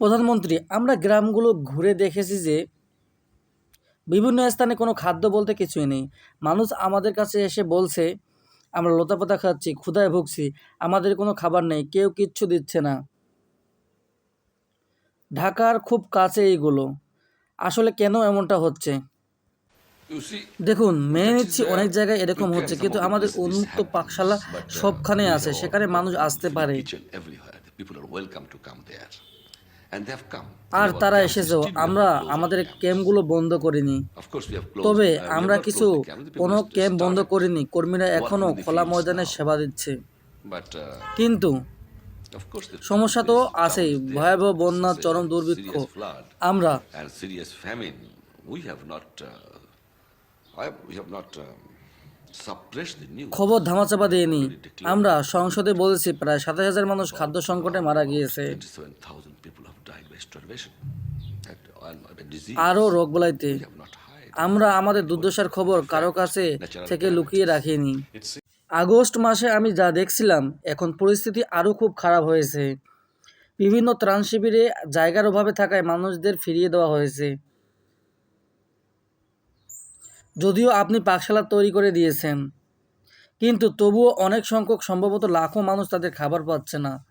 প্রধানমন্ত্রী আমরা গ্রামগুলো ঘুরে দেখেছি যে বিভিন্ন স্থানে কোনো খাদ্য বলতে কিছুই নেই। মানুষ আমাদের কাছে এসে বলছে আমরা লতাপাতা খাচ্ছি ক্ষুধায় ভুগছি আমাদের কোনো খাবার নেই কেউ কিচ্ছু দিচ্ছে না। ঢাকার খুব কাছে এইগুলো। আসলে কেন এমনটা হচ্ছে? দেখুন মেনে নিচ্ছি অনেক জায়গায় এরকম হচ্ছে কিন্তু আমাদের উন্মুক্ত পাকশালা uh, সবখানে আছে সেখানে মানুষ আসতে পারে। আর তারা এসেছেও আমরা আমাদের ক্যাম্পগুলো বন্ধ করিনি। তবে আমরা কিছু কোনো ক্যাম্প বন্ধ করিনি কর্মীরা এখনও খোলা ময়দানে সেবা দিচ্ছে। কিন্তু সমস্যা তো আছে ভয়াবহ বন্যা চরম দুর্ভিক্ষ। আমরা খবর ধামাচাপা দিইনি আমরা সংসদে বলেছি প্রায় সাতাশ হাজার মানুষ খাদ্য সংকটে মারা গিয়েছে। 27,000 people have died by starvation. And, and by disease. আরও not hide. আমরা আমাদের দুর্দশার খবর কারও কাছে থেকে লুকিয়ে রাখিনি। আগস্ট মাসে আমি যা দেখছিলাম এখন পরিস্থিতি আরও খুব খারাপ হয়েছে। বিভিন্ন ত্রাণ শিবিরে জায়গার অভাবে থাকায় মানুষদের ফিরিয়ে দেওয়া হয়েছে। যদিও আপনি পাকশালা তৈরি করে দিয়েছেন। কিন্তু তবুও অনেক সংখ্যক সম্ভবত লাখো মানুষ তাদের খাবার পাচ্ছে না।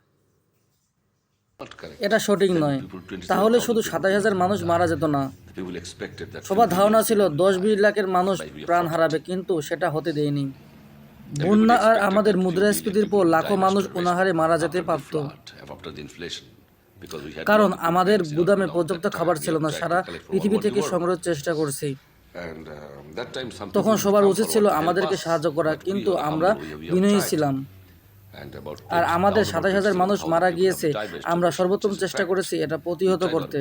এটা সঠিক নয়। তাহলে শুধু সাতাশ হাজার মানুষ মারা যেত না। সবার ধারণা ছিল দশ বিশ লাখের মানুষ প্রাণ হারাবে কিন্তু সেটা হতে দেয়নি। বন্যা আর আমাদের মুদ্রাস্ফীতির পর লাখো মানুষ অনাহারে মারা যেতে পারত। কারণ আমাদের গুদামে পর্যাপ্ত খাবার ছিল না সারা পৃথিবী থেকে সংগ্রহের চেষ্টা করছি। তখন সবার উচিত ছিল আমাদেরকে সাহায্য করা কিন্তু আমরা বিনয়ী ছিলাম। আর আমাদের সাতাশ হাজার মানুষ মারা গিয়েছে আমরা সর্বোত্তম চেষ্টা করেছি এটা প্রতিহত করতে।